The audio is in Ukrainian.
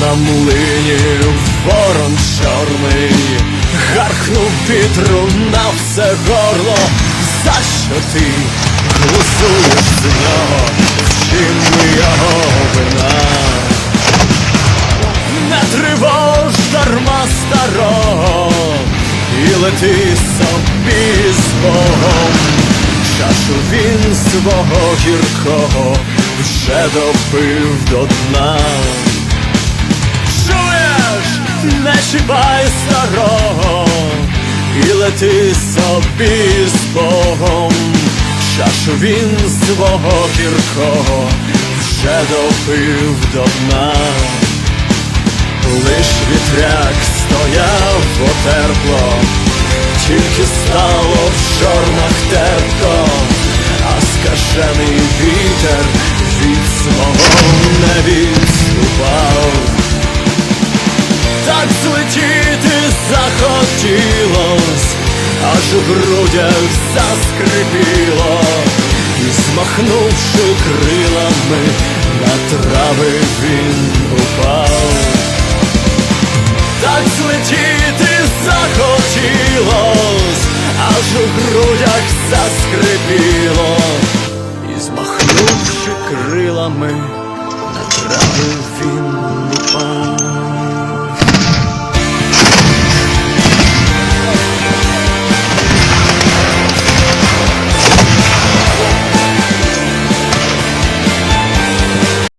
на млині ворон чорний, гаркнув вітру на все горло, за що ти глузуєш з нього, в чим його вина? Не тривож дарма старого, і лети собі з Богом. Чашу він свого гіркого вже допив до дна. Чуєш, не чіпай старого, і лети собі з Богом. Чашу він свого гіркого вже допив до дна. Лиш вітряк стояв потерпло, тільки стало в чорнах терпко, а скажений вітер від свого Так злетіти захотілось, аж у грудях заскрипіло, і змахнувши крилами, на трави він упав. Так злетіти захотілось, аж у грудях заскрипіло, і змахнувши крилами,